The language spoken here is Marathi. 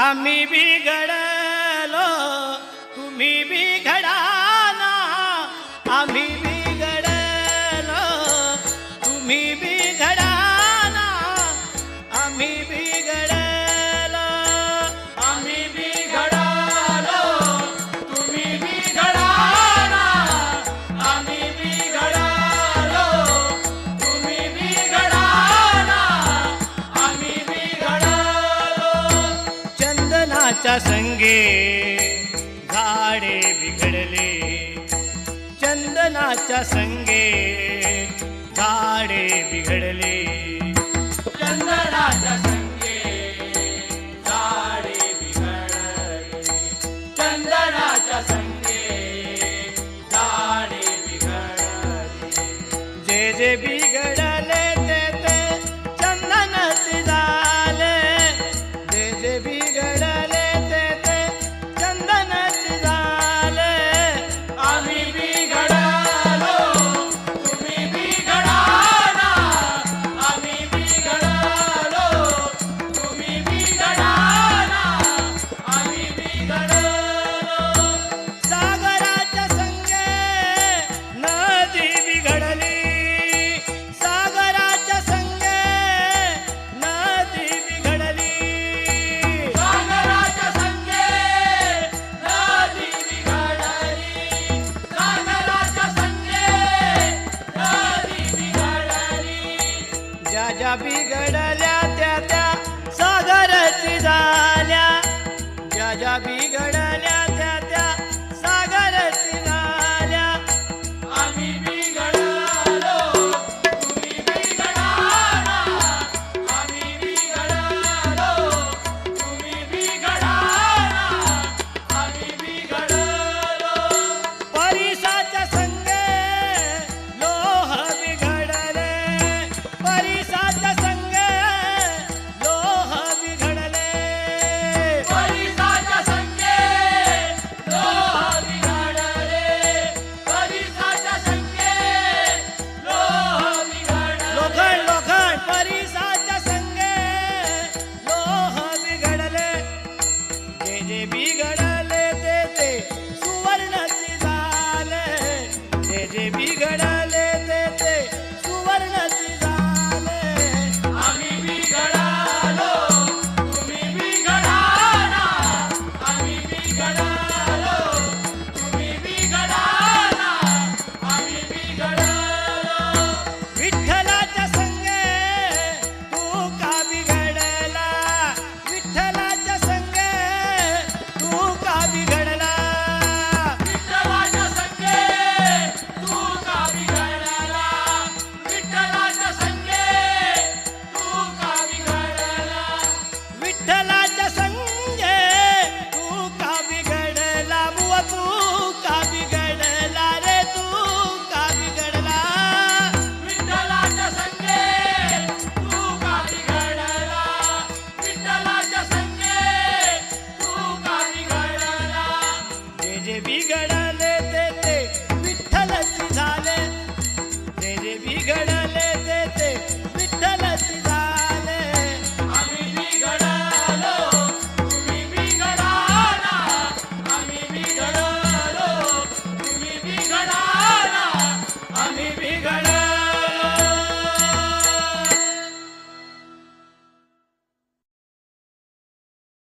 आम्ही बिघडलो तुम्ही बिघडाना आम्ही बिघडलो तुम्ही बी चंदनाच्या संगे झाडे बिघडले. चंदनाच्या संगे झाडे बिघडले. चंदनाच्या संगे झाडे बिघडले. चंदनाच्या संगे झाडे बिघडले. जे जे बिघडले ಬಿಗಡಲಿ ಬಿಗಡ